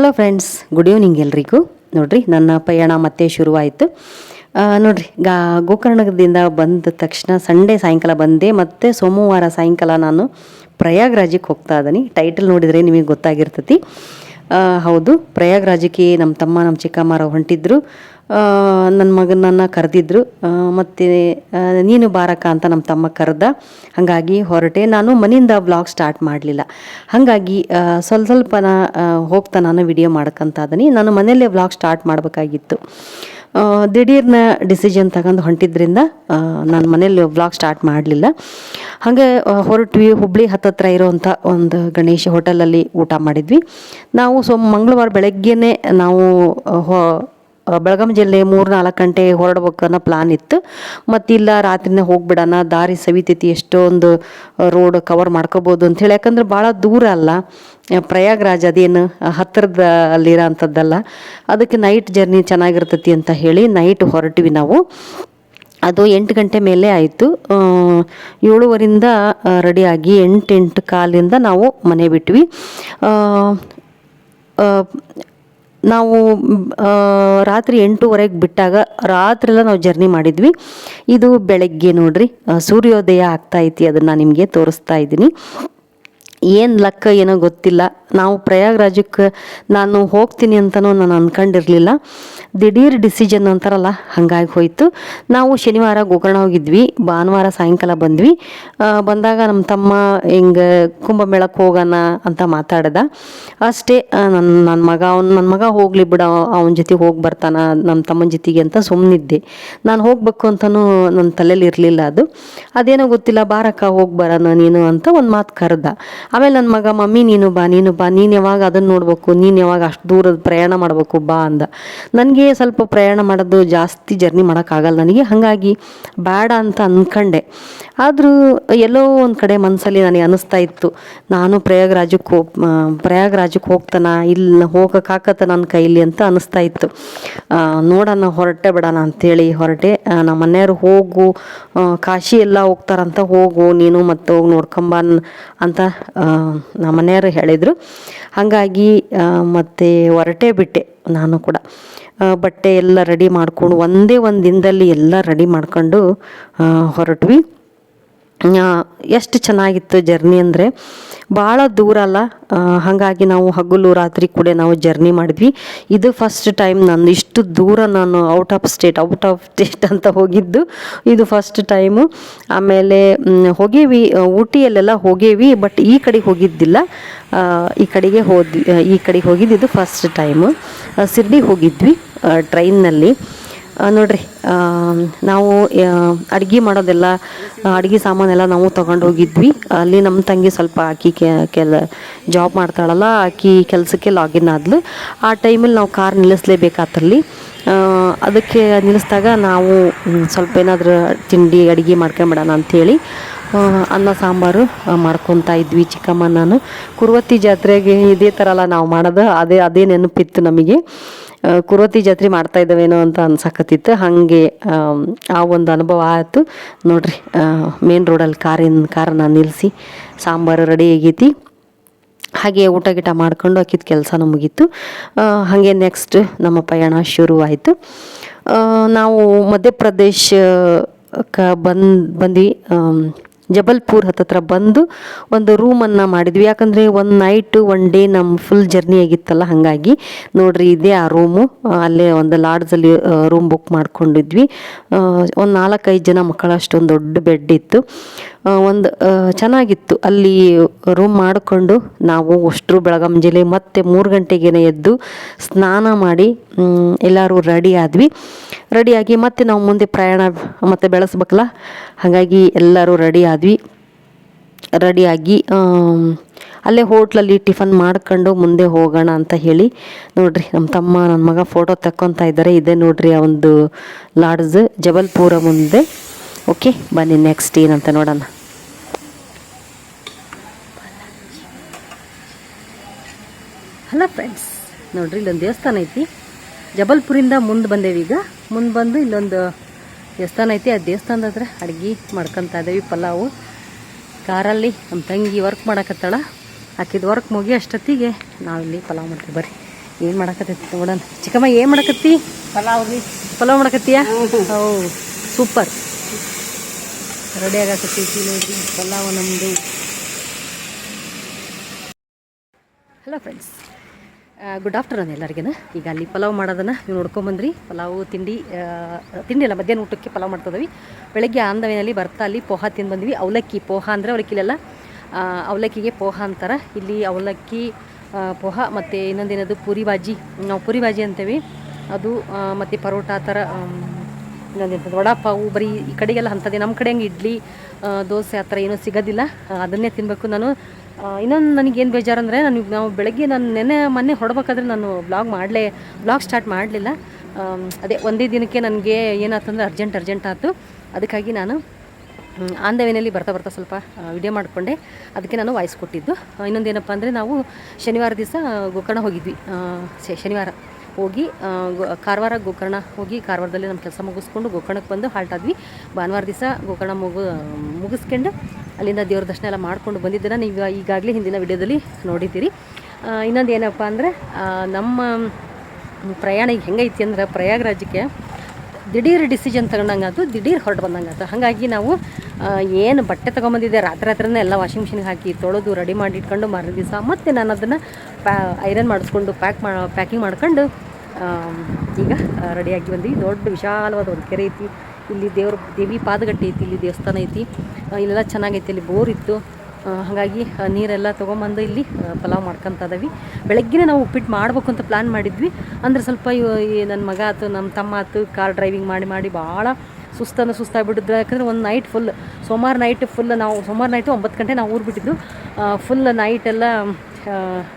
Hello friends good evening ಎಲ್ರಿಗೂ. ನೋಡ್ರಿ, ನನ್ನ ಪಯಣ ಮತ್ತೆ ಶುರುವಾಯಿತು. ನೋಡ್ರಿ, ಗಾ ಗೋಕರ್ಣದಿಂದ ಬಂದ ತಕ್ಷಣ ಸಂಡೇ ಸಾಯಂಕಾಲ ಬಂದೆ, ಮತ್ತು ಸೋಮವಾರ ಸಾಯಂಕಾಲ ನಾನು ಪ್ರಯಾಗ್ರಾಜಕ್ಕೆ ಹೋಗ್ತಾ ಇದ್ದೀನಿ. ಟೈಟಲ್ ನೋಡಿದರೆ ನಿಮಗೆ ಗೊತ್ತಾಗಿರ್ತತಿ. ಹೌದು ಪ್ರಯಾಗ್ರಾಜಕ್ಕೆ ನಮ್ಮ ತಮ್ಮ ನಮ್ಮ ಚಿಕ್ಕಮ್ಮರ ಹೊಂಟಿದ್ರು. ನನ್ನ ಮಗನನ್ನು ಕರೆದಿದ್ರು. ಮತ್ತು ನೀನು ಬಾರಕ ಅಂತ ನಮ್ಮ ತಮ್ಮ ಕರೆದ. ಹಾಗಾಗಿ ಹೊರಟೆ. ನಾನು ಮನೆಯಿಂದ ವ್ಲಾಗ್ ಸ್ಟಾರ್ಟ್ ಮಾಡಲಿಲ್ಲ. ಹಾಗಾಗಿ ಸ್ವಲ್ಪ ಸ್ವಲ್ಪ ಹೋಗ್ತಾ ನಾನು ವಿಡಿಯೋ ಅದನಿ ನಾನು ಮನೆಯಲ್ಲೇ ವ್ಲಾಗ್ ಸ್ಟಾರ್ಟ್ ಮಾಡಬೇಕಾಗಿತ್ತು. ದಿಢೀರ್ನ ಡಿಸಿಷನ್ ತಗೊಂಡು ಹೊಂಟಿದ್ರಿಂದ ನಾನು ಮನೇಲಿ ವ್ಲಾಗ್ ಸ್ಟಾರ್ಟ್ ಮಾಡಲಿಲ್ಲ. ಹಾಗೆ ಹೊರಟ್ವಿ. ಹುಬ್ಳಿ ಹತ್ತತ್ರ ಇರೋವಂಥ ಒಂದು ಗಣೇಶ ಹೋಟೆಲಲ್ಲಿ ಊಟ ಮಾಡಿದ್ವಿ. ನಾವು ಸೊ ಮಂಗಳವಾರ ಬೆಳಗ್ಗೆನೇ ನಾವು ಬೆಳಗಾಂ ಜಿಲ್ಲೆ ಮೂರು ನಾಲ್ಕು ಗಂಟೆ ಹೊರಡ್ಬೇಕು ಅನ್ನೋ ಪ್ಲಾನ್ ಇತ್ತು. ಮತ್ತು ಇಲ್ಲ ರಾತ್ರಿನೇ ಹೋಗ್ಬಿಡೋಣ, ದಾರಿ ಸವಿತೈತಿ, ಎಷ್ಟೊಂದು ರೋಡ್ ಕವರ್ ಮಾಡ್ಕೋಬೋದು ಅಂಥೇಳಿ ಯಾಕಂದ್ರೆ ಭಾಳ ದೂರ ಅಲ್ಲ. ಪ್ರಯಾಗ್ರಾಜ್ ಅದೇನು ಹತ್ತಿರದ ಅಲ್ಲಿರೋ ಅಂಥದ್ದಲ್ಲ ಅದಕ್ಕೆ ನೈಟ್ ಜರ್ನಿ ಚೆನ್ನಾಗಿರ್ತೈತಿ ಅಂತ ಹೇಳಿ ನೈಟ್ ಹೊರಟ್ವಿ ನಾವು. ಅದು ಎಂಟು ಗಂಟೆ ಮೇಲೆ ಆಯಿತು. ಏಳುವರಿಂದ ರೆಡಿಯಾಗಿ ಎಂಟು ಎಂಟು ಕಾಲಿಂದ ನಾವು ಮನೆ ಬಿಟ್ವಿ. ನಾವು ರಾತ್ರಿ ಎಂಟೂವರೆಗೆ ಬಿಟ್ಟಾಗ ರಾತ್ರೆಲ್ಲ ನಾವು ಜರ್ನಿ ಮಾಡಿದ್ವಿ. ಇದು ಬೆಳಗ್ಗೆ ನೋಡ್ರಿ ಸೂರ್ಯೋದಯ ಆಗ್ತಾ ಐತಿ, ಅದನ್ನು ನಿಮಗೆ ತೋರಿಸ್ತಾ ಇದ್ದೀನಿ. ಏನು ಲಕ್ಕ ಏನೋ ಗೊತ್ತಿಲ್ಲ. ನಾವು ಪ್ರಯಾಗ್ರಾಜಕ್ಕೆ ನಾನು ಹೋಗ್ತೀನಿ ಅಂತಲೂ ನಾನು ಅಂದ್ಕೊಂಡಿರಲಿಲ್ಲ ದಿಢೀರ್ ಡಿಸಿಷನ್ ಅಂತಾರಲ್ಲ, ಹಾಗಾಗಿ ಹೋಯಿತು. ನಾವು ಶನಿವಾರ ಗೋಕರ್ಣ ಹೋಗಿದ್ವಿ, ಭಾನುವಾರ ಸಾಯಂಕಾಲ ಬಂದ್ವಿ. ಬಂದಾಗ ನಮ್ಮ ತಮ್ಮ ಹಿಂಗೆ ಕುಂಭಮೇಳಕ್ಕೆ ಹೋಗೋಣ ಅಂತ ಮಾತಾಡ್ದ. ಅಷ್ಟೇ ನನ್ನ ನನ್ನ ಮಗ ಅವ್ನು ನನ್ನ ಮಗ ಹೋಗಲಿ ಬಿಡ, ಅವನ ಜೊತೆ ಹೋಗಿ ಬರ್ತಾನ ನಮ್ಮ ತಮ್ಮನ ಜೊತೆಗೆ ಅಂತ ಸುಮ್ಮನಿದ್ದೆ ನಾನು ಹೋಗ್ಬೇಕು ಅಂತಲೂ ನನ್ನ ತಲೆಯಲ್ಲಿ ಇರಲಿಲ್ಲ ಅದು. ಅದೇನೋ ಗೊತ್ತಿಲ್ಲ, ಬಾರಕ್ಕ ಹೋಗಿ ಬರೋಣ ನೀನು ಅಂತ ಒಂದು ಮಾತು ಕರೆದ. ಆಮೇಲೆ ನನ್ನ ಮಗ, ಮಮ್ಮಿ, ನೀನು ಬಾ ನೀನು ಬಾ, ನೀನು ಯಾವಾಗ ಅದನ್ನು ನೋಡ್ಬೇಕು, ನೀನು ಯಾವಾಗ ಅಷ್ಟು ದೂರದ ಪ್ರಯಾಣ ಮಾಡಬೇಕು, ಬಾ ಅಂದ. ನನಗೆ ಸ್ವಲ್ಪ ಪ್ರಯಾಣ ಮಾಡೋದು ಜಾಸ್ತಿ ಜರ್ನಿ ಮಾಡೋಕ್ಕಾಗಲ್ಲ, ನನಗೆ ಹಾಗಾಗಿ ಬೇಡ ಅಂತ ಅಂದ್ಕೊಂಡೆ ಆದರೂ ಎಲ್ಲೋ ಒಂದು ಕಡೆ ಮನಸ್ಸಲ್ಲಿ ನನಗೆ ಅನ್ನಿಸ್ತಾ ಇತ್ತು, ನಾನು ಪ್ರಯಾಗ್ರಾಜಕ್ಕೆ ಹೋಗ್ ಪ್ರಯಾಗರಾಜಕ್ಕೆ ಹೋಗ್ತಾನ, ಇಲ್ಲಿ ಹೋಗೋಕ್ಕಾಗತ್ತ ನನ್ನ ಕೈಲಿ ಅಂತ ಅನ್ನಿಸ್ತಾ ಇತ್ತು. ನೋಡೋಣ ಹೊರಟೆ ಬಿಡೋಣ ಅಂಥೇಳಿ ಹೊರಟೆ. ನಮ್ಮ ಮನೆಯವರು ಹೋಗು ಕಾಶಿ ಎಲ್ಲ ಹೋಗ್ತಾರಂತ, ಹೋಗು, ನೀನು ಮತ್ತೆ ಹೋಗಿ ನೋಡ್ಕೊಂಬನ್ ಅಂತ ನಮ್ಮ ಮನೆಯವರು ಹೇಳಿದರು. ಹಾಗಾಗಿ ಮತ್ತು ಹೊರಟೇ ಬಿಟ್ಟೆ ನಾನು ಕೂಡ. ಬಟ್ಟೆ ಎಲ್ಲ ರೆಡಿ ಮಾಡ್ಕೊಂಡು ಒಂದೇ ಒಂದು ದಿನದಲ್ಲಿ ಎಲ್ಲ ರೆಡಿ ಮಾಡ್ಕೊಂಡು ಹೊರಟ್ವಿ. ಎಷ್ಟು ಚೆನ್ನಾಗಿತ್ತು ಜರ್ನಿ ಅಂದರೆ ಭಾಳ ದೂರ ಅಲ್ಲ. ಹಾಗಾಗಿ ನಾವು ಹಗಲು ರಾತ್ರಿ ಕೂಡ ನಾವು ಜರ್ನಿ ಮಾಡಿದ್ವಿ. ಇದು ಫಸ್ಟ್ ಟೈಮ್ ನಾನು ಇಷ್ಟು ದೂರ ನಾನು out of state out of state ಅಂತ ಹೋಗಿದ್ದು. ಇದು ಫಸ್ಟ್ ಟೈಮು ಆಮೇಲೆ ಹೋಗೇವಿ ಊಟಿಯಲ್ಲೆಲ್ಲ ಹೋಗೇವಿ ಬಟ್ ಈ ಕಡೆ ಹೋಗಿದ್ದಿಲ್ಲ. ಈ ಕಡೆಗೆ ಹೋದ್ವಿ ಈ ಕಡೆಗೆ ಹೋಗಿದ್ದು ಇದು ಫಸ್ಟ್ ಟೈಮು ಶಿರ್ಡಿ ಹೋಗಿದ್ವಿ ಟ್ರೈನ್ನಲ್ಲಿ ನೋಡ್ರಿ ನಾವು ಅಡುಗೆ ಮಾಡೋದೆಲ್ಲ ಅಡುಗೆ ಸಾಮಾನೆಲ್ಲ ನಾವು ತೊಗೊಂಡೋಗಿದ್ವಿ. ಅಲ್ಲಿ ನಮ್ಮ ತಂಗಿ ಸ್ವಲ್ಪ ಆಕಿ ಕೆಲ ಜಾಬ್ ಮಾಡ್ತಾಳಲ್ಲ, ಆಕಿ ಕೆಲಸಕ್ಕೆ ಲಾಗಿನ್ ಆದ್ಲು. ಆ ಟೈಮಲ್ಲಿ ನಾವು ಕಾರ್ ನಿಲ್ಲಿಸ್ಲೇಬೇಕಾತಲ್ಲಿ. ಅದಕ್ಕೆ ನಿಲ್ಲಿಸಿದಾಗ ನಾವು ಸ್ವಲ್ಪ ಏನಾದರೂ ತಿಂಡಿ ಅಡುಗೆ ಮಾಡ್ಕೊಂಬಿಡೋಣ ಅಂಥೇಳಿ ಅನ್ನ ಸಾಂಬಾರು ಮಾಡ್ಕೊತ ಮಾಡ್ಕೊತಾ ಇದ್ವಿ ಚಿಕ್ಕಮ್ಮ ನಾನು. ಕುರುವತ್ತಿ ಜಾತ್ರೆಗೆ ಇದೇ ಥರ ಅಲ್ಲ ನಾವು ಮಾಡೋದು. ಅದೇ ಅದೇ ನೆನಪಿತ್ತು ನಮಗೆ. ಆ, ಕುರುವತ್ತಿ ಜಾತ್ರೆ ಮಾಡ್ತಾ ಇದ್ದಾವೇನೋ ಅಂತ ಅನ್ಸಕತ್ತಿತ್ತು. ಹಾಗೆ ಆ ಒಂದು ಅನುಭವ ಆಯಿತು. ನೋಡ್ರಿ ಮೇನ್ ರೋಡಲ್ಲಿ ಕಾರಿನ ಕಾರನ್ನ ನಿಲ್ಲಿಸಿ ಸಾಂಬಾರು ರೆಡಿ ಆಗೈತಿ. ಹಾಗೆ ಊಟ ಗೀಟ ಮಾಡ್ಕೊಂಡು ಹಾಕಿದ ಕೆಲಸ ಮುಗೀತು. ಹಾಗೆ ನೆಕ್ಸ್ಟ್ ನಮ್ಮ ಪಯಣ ಶುರುವಾಯಿತು. ನಾವು ಮಧ್ಯಪ್ರದೇಶ ಕ ಬಂದು ಬಂದ್ವಿ. ಜಬಲ್ಪುರ್ ಹತ್ತತ್ರ ಬಂದು ಒಂದು ರೂಮನ್ನು ಮಾಡಿದ್ವಿ. ಯಾಕಂದರೆ ಒಂದು ನೈಟು ಒನ್ ಡೇ ನಮ್ಮ ಫುಲ್ ಜರ್ನಿ ಆಗಿತ್ತಲ್ಲ, ಹಾಗಾಗಿ ನೋಡ್ರಿ ಇದೇ ಆ ರೂಮು. ಅಲ್ಲೇ ಒಂದು ಲಾಡ್ಜಲ್ಲಿ ರೂಮ್ ಬುಕ್ ಮಾಡ್ಕೊಂಡಿದ್ವಿ. ಒಂದು ನಾಲ್ಕೈದು ಜನ ಮಕ್ಕಳಷ್ಟೊಂದು ದೊಡ್ಡ ಬೆಡ್ ಇತ್ತು. ಒಂದು ಚೆನ್ನಾಗಿತ್ತು. ಅಲ್ಲಿ ರೂಮ್ ಮಾಡಿಕೊಂಡು ನಾವು ಅಷ್ಟರು ಬೆಳಗಾಂ ಜಿಲ್ಲೆ ಮತ್ತೆ ಮೂರು ಗಂಟೆಗೇನೆ ಎದ್ದು ಸ್ನಾನ ಮಾಡಿ ಎಲ್ಲರೂ ರೆಡಿ ಆದ್ವಿ. ರೆಡಿಯಾಗಿ ಮತ್ತೆ ನಾವು ಮುಂದೆ ಪ್ರಯಾಣ ಮತ್ತೆ ಬೆಳೆಸ್ಬೇಕಲ್ಲ? ಹಾಗಾಗಿ ಎಲ್ಲರೂ ರೆಡಿ ಆದ್ವಿ. ರೆಡಿಯಾಗಿ ಅಲ್ಲೇ ಹೋಟ್ಲಲ್ಲಿ ಟಿಫನ್ ಮಾಡ್ಕೊಂಡು ಮುಂದೆ ಹೋಗೋಣ ಅಂತ ಹೇಳಿ ನೋಡ್ರಿ, ನಮ್ಮ ತಮ್ಮ, ನನ್ನ ಮಗ ಫೋಟೋ ತಕ್ಕೊತ ಇದ್ದಾರೆ. ಇದೆ ನೋಡ್ರಿ ಆ ಒಂದು ಲಾಡ್ಜ್ ಜಬಲ್ಪುರ ಮುಂದೆ. ಓಕೆ ಬನ್ನಿ ನೆಕ್ಸ್ಟ್ ಏನಂತ ನೋಡೋಣ. ಹಲೋ ಫ್ರೆಂಡ್ಸ್ ನೋಡ್ರಿ ಇಲ್ಲೊಂದು ದೇವಸ್ಥಾನ ಐತಿ. ಜಬಲ್ಪುರಿಂದ ಮುಂದೆ ಬಂದೇವಿ ಈಗ. ಮುಂದೆ ಬಂದು ಇಲ್ಲೊಂದು ದೇವಸ್ಥಾನ ಐತಿ. ಆ ದೇವಸ್ಥಾನದ ಹತ್ರ ಅಡ್ಗೆ ಮಾಡ್ಕೊತಾ ಇದ್ದೇವೆ ಪಲಾವು. ಕಾರಲ್ಲಿ ನಮ್ಮ ತಂಗಿ ವರ್ಕ್ ಮಾಡಕತ್ತಾಳ. ಆಕಿದ ವರ್ಕ್ ಮುಗಿ ಅಷ್ಟೊತ್ತಿಗೆ ನಾವಿಲ್ಲಿ ಪಲಾವ್ ಮಾಡ್ತೀವಿ ಬರ್ರಿ. ಏನು ಮಾಡಕತ್ತೈತಿ ನೋಡೋಣ. ಚಿಕ್ಕಮ್ಮ ಏನು ಮಾಡಕತ್ತಿ? ಪಲಾವ್ ರೀ. ಪಲಾವ್ ಮಾಡಕತ್ತೀಯ? How super. ರೆಡಿ ಆಗಕತ್ತೈತಿ ನೋಡ್ರಿ ಪಲಾವ್ ನಮ್ಮದು ಹಲೋ ಫ್ರೆಂಡ್ಸ್ ಗುಡ್ ಆಫ್ಟರ್ನೂನ್ ಎಲ್ಲರಿಗೂ ಈಗ ಅಲ್ಲಿ ಪಲಾವ್ ಮಾಡೋದನ್ನು ನೀವು ನೋಡ್ಕೊಂಬಂದ್ರಿ ಪಲಾವು ತಿಂಡಿ ತಿಂಡಿ ಅಲ್ಲ, ಮಧ್ಯಾಹ್ನ ಊಟಕ್ಕೆ ಪಲಾವ್ ಮಾಡ್ತಿದ್ವಿ ಬೆಳಗ್ಗೆ ಆಂದವೇನಲ್ಲಿ ಬರ್ತಾ ಅಲ್ಲಿ ಪೋಹ ತಿಂದು ಬಂದ್ವಿ. ಅವಲಕ್ಕಿ ಪೋಹ ಅಂದರೆ ಅವಲಕ್ಕಿಲೆಲ್ಲ ಅವಲಕ್ಕಿಗೆ ಪೋಹ ಅಂತಾರೆ. ಇಲ್ಲಿ ಅವಲಕ್ಕಿ ಪೋಹ ಮತ್ತು ಇನ್ನೊಂದೇನದು ಪೂರಿ ಬಾಜಿ ನಾವು ಪೂರಿ ಬಾಜಿ ಅಂತೇವೆ. ಅದು ಮತ್ತು ಪರೋಟ ಆ ಥರ ಇನ್ನೊಂದು ವಡಾಪಾವು, ಬರೀ ಈ ಕಡೆಗೆಲ್ಲ ಅಂಥದ್ದೇ. ನಮ್ಮ ಕಡೆ ಹಂಗೆ ಇಡ್ಲಿ ದೋಸೆ ಆ ಥರ ಏನೂ ಸಿಗೋದಿಲ್ಲ. ಅದನ್ನೇ ತಿನ್ನಬೇಕು ನಾನು. ಇನ್ನೊಂದು ನನಗೇನು ಬೇಜಾರು ಅಂದರೆ ನನಗೆ ನಾವು ಬೆಳಗ್ಗೆ ನಾನು ನೆನ್ನೆ, ಮೊನ್ನೆ ಹೊಡ್ಬೇಕಾದ್ರೆ ನಾನು ಬ್ಲಾಗ್ ಮಾಡಲೇ ಬ್ಲಾಗ್ ಸ್ಟಾರ್ಟ್ ಮಾಡಲಿಲ್ಲ. ಅದೇ ಒಂದೇ ದಿನಕ್ಕೆ ನನಗೆ ಏನಾಯ್ತಂದ್ರೆ ಅರ್ಜೆಂಟ್ ಅರ್ಜೆಂಟ್ ಆಯಿತು. ಅದಕ್ಕಾಗಿ ನಾನು ಆನ್ ದ ವೇನಲ್ಲಿ ಬರ್ತಾ ಬರ್ತಾ ಸ್ವಲ್ಪ ವಿಡಿಯೋ ಮಾಡಿಕೊಂಡೆ. ಅದಕ್ಕೆ ನಾನು ವಾಯ್ಸ್ ಕೊಟ್ಟಿದ್ದು. ಇನ್ನೊಂದೇನಪ್ಪ ಅಂದರೆ ನಾವು ಶನಿವಾರ ದಿವಸ ಗೋಕರ್ಣ ಹೋಗಿದ್ವಿ. ಶನಿವಾರ. ಹೋಗಿ ಕಾರವಾರ ಗೋಕರ್ಣ ಹೋಗಿ ಕಾರವಾರದಲ್ಲಿ ನಮ್ಮ ಕೆಲಸ ಮುಗಿಸ್ಕೊಂಡು ಗೋಕರ್ಣಕ್ಕೆ ಬಂದು ಹಾಲ್ಟ್ ಆದ್ವಿ ಭಾನುವಾರ ದಿವಸ ಗೋಕರ್ಣ ಮುಗು, ಮುಗಿಸ್ಕೊಂಡು ಅಲ್ಲಿಂದ ದೇವ್ರ ದರ್ಶನ ಎಲ್ಲ ಮಾಡ್ಕೊಂಡು ಬಂದಿದ್ದನ್ನು ನೀವು ಈಗಾಗಲೇ ಹಿಂದಿನ ವಿಡಿಯೋದಲ್ಲಿ ನೋಡಿದ್ದೀರಿ. ಇನ್ನೊಂದು ಏನಪ್ಪ ಅಂದರೆ ನಮ್ಮ ಪ್ರಯಾಣ ಈಗ ಹೆಂಗೈತಿ ಅಂದ್ರೆ ಪ್ರಯಾಗರಾಜಕ್ಕೆ ದಿಢೀರ್ ಡಿಸಿಷನ್ ತಗೊಂಡಂಗೆ ಆಯ್ತು ದಿಢೀರ್ ಹೊರಟು ಬಂದಂಗಾಯ್ತು. ಹಾಗಾಗಿ ನಾವು ಏನು ಬಟ್ಟೆ ತೊಗೊಂಬಂದಿದ್ದೆ. ರಾತ್ರಿ ರಾತ್ರಿನೇ ಎಲ್ಲ ವಾಷಿಂಗ್ ಮಿಷಿನ್ಗೆ ಹಾಕಿ ತೊಳೆದು ರೆಡಿ ಮಾಡಿ ಇಟ್ಕೊಂಡು ಮಾರನೇ ದಿವಸ ಮತ್ತು ನಾನು ಅದನ್ನು ಪ್ಯಾ ಐರನ್ ಮಾಡಿಸ್ಕೊಂಡು ಪ್ಯಾಕ್ ಮಾ ಪ್ಯಾಕಿಂಗ್ ಮಾಡ್ಕೊಂಡು ಈಗ ರೆಡಿಯಾಗಿ ಬಂದ್ವಿ. ದೊಡ್ಡ ವಿಶಾಲವಾದ ಒಂದು ಕೆರೆ ಐತಿ. ಇಲ್ಲಿ ದೇವ್ರ ದೇವಿ ಪಾದಗಟ್ಟೆ ಐತಿ, ಇಲ್ಲಿ ದೇವಸ್ಥಾನ ಐತಿ. ಇಲ್ಲೆಲ್ಲ ಚೆನ್ನಾಗೈತಿ, ಇಲ್ಲಿ ಬೋರ್ ಇತ್ತು. ಹಾಗಾಗಿ ನೀರೆಲ್ಲ ತೊಗೊಂಬಂದು ಇಲ್ಲಿ ಪಲಾವ್ ಮಾಡ್ಕೊತ ಇದ್ದೀವಿ ಬೆಳಗ್ಗೆನೇ ನಾವು ಉಪ್ಪಿಟ್ಟು ಮಾಡ್ಬೇಕು ಅಂತ ಪ್ಲ್ಯಾನ್ ಮಾಡಿದ್ವಿ. ಅಂದರೆ ಸ್ವಲ್ಪ ಇವ- ನನ್ನ ಮಗ ಆತು ನಮ್ಮ ತಮ್ಮ ಆತು ಕಾರ್ ಡ್ರೈವಿಂಗ್ ಮಾಡಿ ಮಾಡಿ ಭಾಳ ಸುಸ್ತಂದ್ರೆ ಸುಸ್ತಾಗಿಬಿಟ್ಟಿದ್ರು. ಯಾಕಂದರೆ ಒಂದು ನೈಟ್ ಫುಲ್ ಸೋಮವಾರ ನೈಟ್ ಫುಲ್ ನಾವು ಸೋಮವಾರ ನೈಟು ಒಂಬತ್ತು ಗಂಟೆ ನಾವು ಊರು ಬಿಟ್ಟಿದ್ದು ಫುಲ್ ನೈಟ್ ಎಲ್ಲ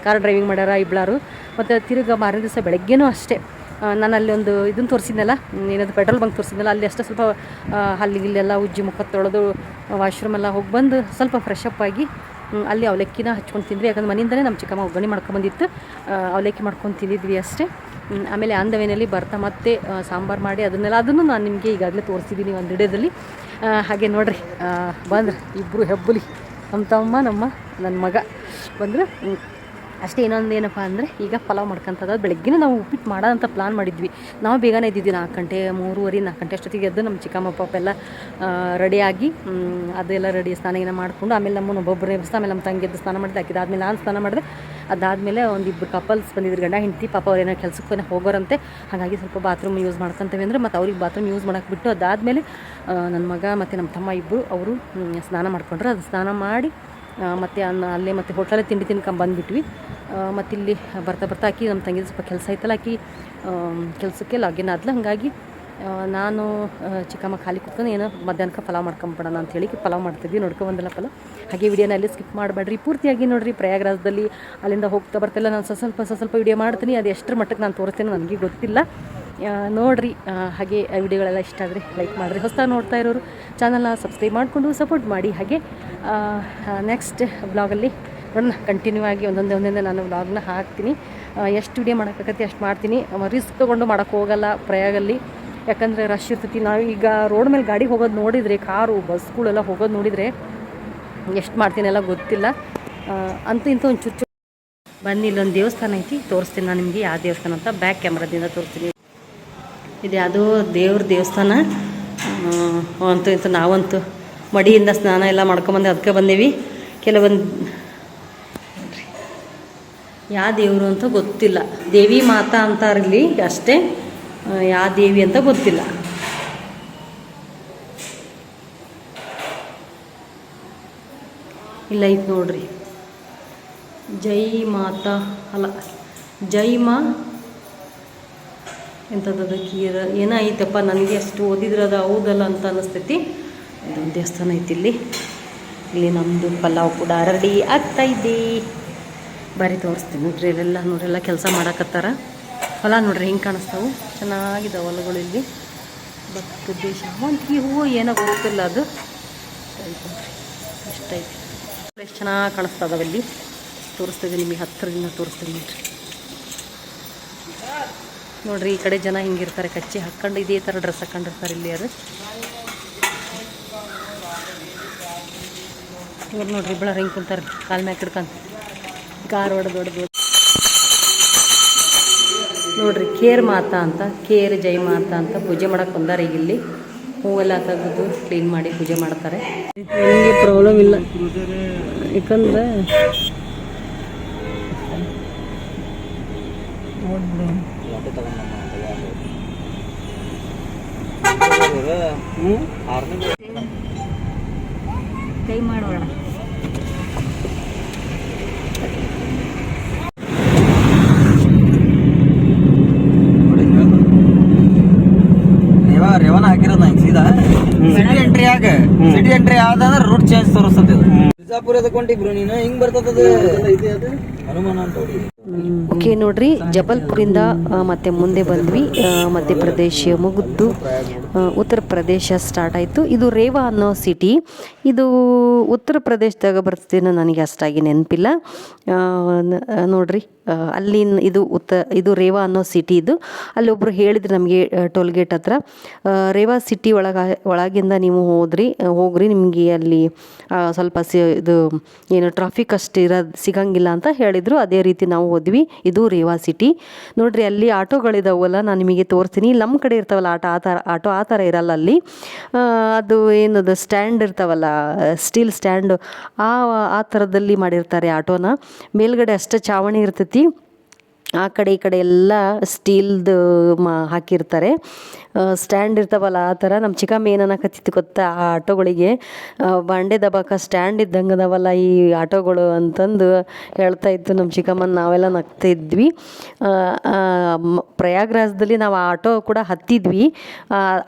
ಕಾರ್ ಡ್ರೈವಿಂಗ್ ಮಾಡ್ಯಾರ ಇಬ್ಬಳಾರು ಮತ್ತು ತಿರುಗ ಮಾರನೇ ದಿವಸ ಬೆಳಗ್ಗೆನೂ ಅಷ್ಟೇ. ನಾನು ಅಲ್ಲಿ ಒಂದು ಇದನ್ನು ತೋರಿಸಿದ್ನಲ್ಲ ಏನದು ಪೆಟ್ರೋಲ್ ಬಂಕ್ ತೋರಿಸಿದ್ನಲ್ಲ ಅಲ್ಲಿ ಅಷ್ಟೇ ಸ್ವಲ್ಪ ಆ, ಅಲ್ಲಿ ಇಲ್ಲೆಲ್ಲ ಉಜ್ಜಿ ಮುಖ ತೊಳೆದು ವಾಶ್ರೂಮ್ ಎಲ್ಲ ಹೋಗಿ ಬಂದು ಸ್ವಲ್ಪ ಫ್ರೆಶ್ ಅಪ್ ಆಗಿ ಅಲ್ಲಿ ಅವಲಕ್ಕಿನ ಹಚ್ಕೊಂಡು ತಿಂದ್ವಿ. ಯಾಕಂದ್ರೆ ಮನೆಯಿಂದಲೇ ನಮ್ಮ ಚಿಕ್ಕಮ್ಮ ಒಗ್ಗರಣೆ ಮಾಡ್ಕೊಂಬಂದಿತ್ತು ಅವಲಕ್ಕಿ ಮಾಡ್ಕೊಂಡು ತಿಂದಿದ್ವಿ ಅಷ್ಟೇ. ಆಮೇಲೆ ಅಂದವೇನಲ್ಲಿ ಬರ್ತಾ ಮತ್ತೆ ಸಾಂಬಾರು ಮಾಡಿ ಅದನ್ನೆಲ್ಲ ಅದನ್ನು ನಾನು ನಿಮಗೆ ಈಗಾಗಲೇ ತೋರಿಸಿದ್ದೀನಿ ಒಂದು ವಿಡಿಯೋದಲ್ಲಿ ಆ, ಹಾಗೆ ನೋಡ್ರಿ ಬಂದ್ರೆ ಇಬ್ಬರು ಹೆಬ್ಬುಲಿ ನಮ್ಮ ತಮ್ಮ ನಮ್ಮ ನನ್ನ ಮಗ ಬಂದರೆ ಅಷ್ಟೇ ಇನ್ನೊಂದು ಏನಪ್ಪ ಅಂದರೆ ಈಗ ಪಲಾವ್ ಮಾಡ್ಕೊಂತದ. ಬೆಳಗ್ಗೆನೇ ನಾವು ಉಪ್ಪಿಟ್ಟು ಮಾಡೋದಂತ ಪ್ಲಾನ್ ಮಾಡಿದ್ವಿ. ನಾವು ಬೇಗನೆ ಇದ್ದಿದ್ವಿ ನಾಲ್ಕು ಗಂಟೆ ಮೂರುವರೆ ನಾಲ್ಕು ಗಂಟೆ ಅಷ್ಟೊತ್ತಿಗೆ ಎದ್ದು ನಮ್ಮ ಚಿಕ್ಕಮ್ಮ ಪಾಪ ಎಲ್ಲ ರೆಡಿಯಾಗಿ ಅದೆಲ್ಲ ರೆಡಿ ಸ್ನಾನ ಮಾಡ್ಕೊಂಡು ಆಮೇಲೆ ನಮ್ಮನ್ನು ಒಬ್ಬೊಬ್ಬರೇ ಎಬ್ಬಿಸ್ತಾ ಆಮೇಲೆ ನಮ್ಮ ತಂಗಿ ಎದ್ದು ಸ್ನಾನ ಮಾಡಿದೆ ಹಾಕಿದಾದ್ಮೇಲೆ ನಾನು ಸ್ನಾನ ಮಾಡಿದೆ. ಅದಾದಮೇಲೆ ಒಂದಿಬ್ಬರು ಕಪಲ್ಸ್ ಬಂದಿದ್ರು, ಗಂಡ, ಹೆಂಡತಿ, ಪಾಪ ಅವ್ರೇನೋ ಕೆಲಸಕ್ಕೆ ಹೋಗೋರಂತೆ. ಹಾಗಾಗಿ ಸ್ವಲ್ಪ ಬಾತ್ರೂಮ್ ಯೂಸ್ ಮಾಡ್ಕೊಂತೇವೆ ಅಂದರೆ ಮತ್ತು ಅವ್ರಿಗೆ ಬಾತ್ರೂಮ್ ಯೂಸ್ ಮಾಡೋಕೆ ಬಿಟ್ಟು ಅದಾದಮೇಲೆ ನನ್ನ ಮಗ ಮತ್ತು ನಮ್ಮ ತಮ್ಮ ಇಬ್ಬರು ಅವರು ಸ್ನಾನ ಮಾಡ್ಕೊಂಡ್ರು. ಅದು ಸ್ನಾನ ಮಾಡಿ ಮತ್ತು ಅನ್ನ, ಅಲ್ಲೇ ಮತ್ತು ಹೋಟೆಲೇ ತಿಂಡಿ ತಿನ್ಕೊಂಡು ಬಂದುಬಿಟ್ವಿ. ಮತ್ತು ಇಲ್ಲಿ ಬರ್ತಾ ಬರ್ತಾ ಆಕಿ ನಮ್ಮ ತಂಗಿದು ಸ್ವಲ್ಪ ಕೆಲಸ ಐತಲ್ಲ ಆಕಿ ಕೆಲಸಕ್ಕೆ ಲಾಗಿನ್ ಆದ್ಲು. ಹಾಗಾಗಿ ನಾನು ಚಿಕ್ಕಮ್ಮ ಖಾಲಿ ಕೂತ್ಕೊಂಡು ಏನೋ ಮಧ್ಯಾಹ್ನಕ್ಕೆ ಪಲಾವ್ ಮಾಡ್ಕೊಂಬಿಡೋಣ ಅಂತ ಹೇಳಿ ಪಲಾವ್ ಮಾಡ್ತಿದ್ವಿ, ನೋಡ್ಕೊ ಬಂದಿಲ್ಲ ಪಲಾವ್. ಹಾಗೆ ವಿಡಿಯೋನ ಅಲ್ಲಿ ಸ್ಕಿಪ್ ಮಾಡಬೇಡ್ರಿ. ಪೂರ್ತಿಯಾಗಿ ನೋಡಿರಿ ಪ್ರಯಾಗ್ರಾಜದಲ್ಲಿ ಅಲ್ಲಿಂದ ಹೋಗ್ತಾ ಬರ್ತಿಲ್ಲ. ನಾನು ಸ್ವಲ್ಪ ಸ್ವಲ್ಪ ವಿಡಿಯೋ ಮಾಡ್ತೀನಿ. ಅದು ಎಷ್ಟರ ಮಟ್ಟಕ್ಕೆ ನಾನು ತೋರಿಸ್ತೇನೆ ನನಗೆ ಗೊತ್ತಿಲ್ಲ. ನೋಡಿರಿ ಹಾಗೆ ವಿಡಿಯೋಗಳೆಲ್ಲ ಇಷ್ಟ ಆದರೆ ಲೈಕ್ ಮಾಡಿರಿ. ಹೊಸ ನೋಡ್ತಾ ಇರೋರು ಚಾನಲ್ನ ಸಬ್ಸ್ಕ್ರೈಬ್ ಮಾಡಿಕೊಂಡು ಸಪೋರ್ಟ್ ಮಾಡಿ. ಹಾಗೆ ನೆಕ್ಸ್ಟ್ ಬ್ಲಾಗಲ್ಲಿ ನೋಡೋಣ. ಕಂಟಿನ್ಯೂ ಆಗಿ ಒಂದೊಂದೇ ಒಂದೊಂದೇ ನಾನು ಬ್ಲಾಗ್ನ ಹಾಕ್ತೀನಿ. ಎಷ್ಟು ವಿಡಿಯೋ ಮಾಡೋಕ್ಕಾಗತ್ತೆ ಅಷ್ಟು ಮಾಡ್ತೀನಿ. ರಿಸ್ಕ್ ತೊಗೊಂಡು ಮಾಡೋಕ್ಕೆ ಹೋಗಲ್ಲ ಪ್ರಯಾಗಲ್ಲಿ. ಯಾಕಂದರೆ ರಶ್ ಇರ್ತೈತಿ. ನಾವು ಈಗ ರೋಡ್ ಮೇಲೆ ಗಾಡಿ ಹೋಗೋದು ನೋಡಿದರೆ ಕಾರು ಬಸ್ಗಳೆಲ್ಲ ಹೋಗೋದು ನೋಡಿದರೆ ಎಷ್ಟು ಮಾಡ್ತೀನಿ ಎಲ್ಲ ಗೊತ್ತಿಲ್ಲ. ಅಂತ ಅಂತೂ ಇಂತೂ ಒಂದು ಚುಚ್ಚು ಬನ್ನಿ ಇಲ್ಲೊಂದು ದೇವಸ್ಥಾನ ಐತಿ ತೋರಿಸ್ತೀನಿ ನಾನು ನಿಮಗೆ ಯಾವ ದೇವಸ್ಥಾನ ಅಂತ. ಬ್ಯಾಕ್ ಕ್ಯಾಮ್ರಾದಿಂದ ತೋರಿಸ್ತೀನಿ. ಇದು ಯಾವುದೋ ದೇವ್ರ ದೇವಸ್ಥಾನ. ಅಂತೂ ಇಂತೂ ನಾವಂತೂ ಮಡಿಯಿಂದ ಸ್ನಾನ ಎಲ್ಲ ಮಾಡ್ಕೊಂಬಂದು ಅದಕ್ಕೆ ಬಂದೀವಿ. ಕೆಲವೊಂದು ಯಾವ ದೇವರು ಅಂತ ಗೊತ್ತಿಲ್ಲ. ದೇವಿ ಮಾತಾ ಅಂತಾರಿಲ್ಲಿ ಅಷ್ಟೇ. ಆ, ಯಾವ ದೇವಿ ಅಂತ ಗೊತ್ತಿಲ್ಲ. ಇಲ್ಲ ಐತೆ ನೋಡ್ರಿ. ಜೈ ಮಾತಾ, ಅಲ್ಲ, ಜೈ ಮಾ ಎಂಥದ್ದು ಕೀರ ಏನೋ ಐತಪ್ಪ ನನಗೆ ಅಷ್ಟು ಅದು ಹೌದಲ್ಲ ಅಂತ ಅನ್ನಿಸ್ತೈತಿ ಇದೊಂದು ದೇವಸ್ಥಾನ ಐತಿ ಇಲ್ಲಿ. ಇಲ್ಲಿ ನಮ್ಮದು ಪಲಾವ್ ಕೂಡ ರೆಡಿ ಇದ್ದೀ ಬಾರಿ ತೋರಿಸ್ತೀನಿ ನೋಡ್ರಿ, ಇಲ್ಲೆಲ್ಲ ನೋಡ್ರೆಲ್ಲ ಕೆಲಸ ಮಾಡಕತ್ತಾರ. ಹೊಲ ನೋಡ್ರಿ ಹಿಂಗೆ ಕಾಣಿಸ್ತಾವು? ಚೆನ್ನಾಗಿದ್ದಾವೆ ಹೊಲಗಳು ಇಲ್ಲಿ. ಭತ್ತದ ಶಾವಂತಿಗೆ ಹೂವು ಏನೋ ಗೊತ್ತಿಲ್ಲ ಅದು. ಇಷ್ಟೈತಿ ಎಷ್ಟು ಚೆನ್ನಾಗಿ ಕಾಣಿಸ್ತದವ ಇಲ್ಲಿ. ತೋರಿಸ್ತೀವಿ ನಿಮಗೆ ಹತ್ತಿರದಿಂದ ತೋರಿಸ್ತೀನಿ ನೋಡ್ರಿ. ನೋಡ್ರಿ, ಈ ಕಡೆ ಜನ ಹಿಂಗಿರ್ತಾರೆ. ಕಚ್ಚಿ ಹಾಕ್ಕೊಂಡು ಇದೇ ಥರ ಡ್ರೆಸ್ ಹಾಕ್ಕೊಂಡಿರ್ತಾರೆ ಇಲ್ಲಿ ಅದು ಇವ್ರು ನೋಡ್ರಿ, ಇಬ್ಬಳ ಹಿಂಗೆ ಕುಂತಾರೆ ಕಾಲ್ ಮ್ಯಾಕ್ ಹಿಡ್ಕೊಂಡು ಕಾರ್ ಹೊಡೆದು ಹೊಡೆದು. ನೋಡ್ರಿ, ಕೇರ್ ಮಾತಾ ಅಂತ, ಕೇರ್ ಜೈ ಮಾತಾ ಅಂತ ಪೂಜೆ ಮಾಡಕ್ ಬಂದಾರೆ ಈಗ ಇಲ್ಲಿ. ಹೂವೆಲ್ಲ ತೆಗೆದು ಕ್ಲೀನ್ ಮಾಡಿ ಪೂಜೆ ಮಾಡ್ತಾರೆ. ಪ್ರಾಬ್ಲಮ್ ಇಲ್ಲ. ಯಾಕಂದ್ರೆ ಕೈ ಸಿಟಿ ಎಂಟ್ರಿ ಆಗ ಸಿಟಿ ಎಂಟ್ರಿ ಆದಂದ್ರೆ ರೂಟ್ ಚೇಂಜ್ ತೋರಿಸ್ತದೆ ಬಿಜಾಪುರ ನೀನು ಹಿಂಗ್ ಬರ್ತದ ಹನುಮಾನ ಅಂತ ಓಕೆ ನೋಡ್ರಿ ಜಬಲ್ಪುರಿಂದ ಮತ್ತೆ ಮುಂದೆ ಬಂದ್ವಿ. ಮಧ್ಯಪ್ರದೇಶ ಮುಗಿದು ಉತ್ತರ ಪ್ರದೇಶ ಸ್ಟಾರ್ಟ್ ಆಯಿತು. ಇದು ರೇವಾ ಅನ್ನೋ ಸಿಟಿ ಇದು ಉತ್ತರ ಪ್ರದೇಶದಾಗ ಬರ್ತದೇನೋ ನನಗೆ ಅಷ್ಟಾಗಿ ನೆನಪಿಲ್ಲ. ಆ, ನೋಡ್ರಿ. ಅಲ್ಲಿ ಇದು ಉತ್ತ, ಇದು ರೇವಾ ಅನ್ನೋ ಸಿಟಿ ಇದು. ಅಲ್ಲಿ ಒಬ್ಬರು ಹೇಳಿದ್ರು ನಮಗೆ ಟೋಲ್ ಗೇಟ್ ಹತ್ರ. ರೇವಾ ಸಿಟಿ ಒಳಗ, ಒಳಗಿಂದ ನೀವು ಹೋದ್ರಿ ಹೋಗಿರಿ ಹೋಗ್ರಿ ನಿಮಗೆ ಅಲ್ಲಿ ಸ್ವಲ್ಪ ಸಿ, ಇದು, ಏನು ಟ್ರಾಫಿಕ್ ಅಷ್ಟು ಇರೋದು ಸಿಗಂಗಿಲ್ಲ ಅಂತ ಹೇಳಿದರು. ಅದೇ ರೀತಿ ನಾವು ಹೋದ್ವಿ. ಇದು ರೇವಾ ಸಿಟಿ ನೋಡ್ರಿ, ಅಲ್ಲಿ ಆಟೋಗಳಿದಾವಲ್ಲ, ನಾನು ನಿಮಗೆ ತೋರಿಸ್ತೀನಿ. ನಮ್ಮ ಕಡೆ ಇರ್ತಾವಲ್ಲ ಆಟ, ಆ ಥರ, ಆಟೋ ಆ ಥರ ಇರಲ್ಲ ಅಲ್ಲಿ. ಅದು ಏನದು ಸ್ಟ್ಯಾಂಡ್ ಇರ್ತಾವಲ್ಲ ಸ್ಟೀಲ್ ಸ್ಟ್ಯಾಂಡು ಆ ಆ ಥರದಲ್ಲಿ ಮಾಡಿರ್ತಾರೆ ಆಟೋನ. ಮೇಲ್ಗಡೆ ಅಷ್ಟೇ ಚಾವಣಿ ಇರ್ತೈತಿ. ಆ ಕಡೆ ಈ ಕಡೆ ಎಲ್ಲ ಸ್ಟೀಲ್ದು ಮಾ ಹಾಕಿರ್ತಾರೆ. ಸ್ಟ್ಯಾಂಡ್ ಇರ್ತಾವಲ್ಲ ಆ ಥರ ನಮ್ಮ ಚಿಕ್ಕಮ್ಮ ಏನನ್ನಕತ್ತಿತ್ತು ಗೊತ್ತಾ ಆ ಆಟೋಗಳಿಗೆ? ಬಂಡೆ ದಬಾಕ ಸ್ಟ್ಯಾಂಡ್ ಇದ್ದಂಗೆ ಅದಾವಲ್ಲ ಈ ಆಟೋಗಳು ಅಂತಂದು ಹೇಳ್ತಾ ಇತ್ತು ನಮ್ಮ ಚಿಕ್ಕಮ್ಮನ. ನಾವೆಲ್ಲ ನಗ್ತಿದ್ವಿ ಪ್ರಯಾಗ್ರಾಜದಲ್ಲಿ ನಾವು ಆ ಆಟೋ ಕೂಡ ಹತ್ತಿದ್ವಿ.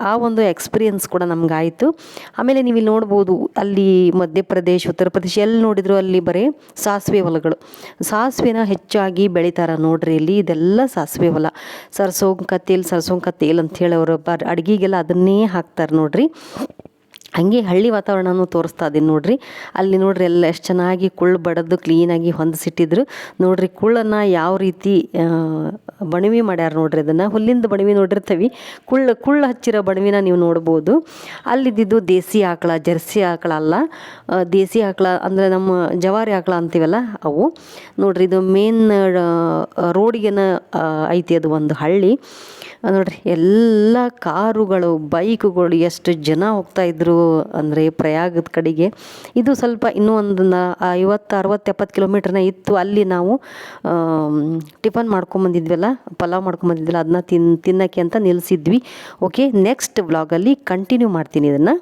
ಆ, ಒಂದು ಎಕ್ಸ್ಪೀರಿಯನ್ಸ್ ಕೂಡ ನಮಗಾಯಿತು. ಆಮೇಲೆ ನೀವು ಇಲ್ಲಿ ನೋಡ್ಬೋದು ಅಲ್ಲಿ ಮಧ್ಯಪ್ರದೇಶ ಉತ್ತರ ಪ್ರದೇಶ ಎಲ್ಲಿ ನೋಡಿದ್ರು ಅಲ್ಲಿ ಬರೀ ಸಾಸಿವೆ ಹೊಲಗಳು. ಸಾಸಿವೆನ ಹೆಚ್ಚಾಗಿ ಬೆಳಿತಾರೆ ನೋಡ್ರಿ ಇಲ್ಲಿ. ಇದೆಲ್ಲ ಸಾಸಿವೆ ಹೊಲ. ಸರ್ಸೋಂಕ ತೇಲ್ ಸರ್ಸೋಂಕ ತೇಲ್ ಅಂತ ಹೇಳೋರು ಅಡುಗೆಗೆಲ್ಲ ಅದನ್ನೇ ಹಾಕ್ತಾರೆ ನೋಡ್ರಿ. ಹಂಗೆ ಹಳ್ಳಿ ವಾತಾವರಣನೂ ತೋರಿಸ್ತಾ ಇದೀನಿ ನೋಡಿರಿ. ಅಲ್ಲಿ ನೋಡ್ರಿ ಎಲ್ಲ ಎಷ್ಟು ಚೆನ್ನಾಗಿ ಕುಳ್ಳು ಬಡದು ಕ್ಲೀನಾಗಿ ಹೊಂದಿಸಿಟ್ಟಿದ್ರು. ನೋಡಿರಿ ಕುಳ್ಳನ್ನು ಯಾವ ರೀತಿ ಬಣವಿ ಮಾಡ್ಯಾರ ನೋಡ್ರಿ ಅದನ್ನು. ಹುಲ್ಲಿಂದ ಬಣವಿ ನೋಡಿರ್ತೀವಿ. ಕುಳ್ಳು ಕುಳ್ಳು ಹಚ್ಚಿರೋ ಬಣವಿನ ನೀವು ನೋಡ್ಬೋದು. ಅಲ್ಲಿದ್ದಿದ್ದು ದೇಸಿ ಆಕಳ, ಜರ್ಸಿ ಆಕಳ ಅಲ್ಲ. ದೇಸಿ ಆಕಳ ಅಂದರೆ ನಮ್ಮ ಜವಾರಿ ಆಕಳ ಅಂತೀವಲ್ಲ ಅವು. ನೋಡ್ರಿ ಇದು ಮೇನ್ ರೋಡಿಗೆನ ಐತಿ ಅದು ಒಂದು ಹಳ್ಳಿ. ನೋಡಿರಿ ಎಲ್ಲ ಕಾರುಗಳು, ಬೈಕುಗಳು ಎಷ್ಟು ಜನ ಹೋಗ್ತಾ ಇದ್ರು. ಅಂದರೆ ಪ್ರಯಾಗದ ಕಡೆಗೆ. ಇದು ಸ್ವಲ್ಪ ಇನ್ನೂ ಒಂದು ನ ಐವತ್ತು, ಅರವತ್ತು, ಎಪ್ಪತ್ತು ಕಿಲೋಮೀಟ್ರನ್ನ ಇತ್ತು. ಅಲ್ಲಿ ನಾವು ಟಿಫನ್ ಮಾಡ್ಕೊಂಬಂದಿದ್ವಲ್ಲ ಪಲಾವ್ ಮಾಡ್ಕೊಂಬಂದಿದ್ವಲ್ಲ ಅದನ್ನ ತಿನ್, ತಿನ್ನೋಕ್ಕೆ ಅಂತ ನಿಲ್ಲಿಸಿದ್ವಿ ಓಕೆ ನೆಕ್ಸ್ಟ್ ವ್ಲಾಗಲ್ಲಿ ಕಂಟಿನ್ಯೂ ಮಾಡ್ತೀನಿ ಇದನ್ನು.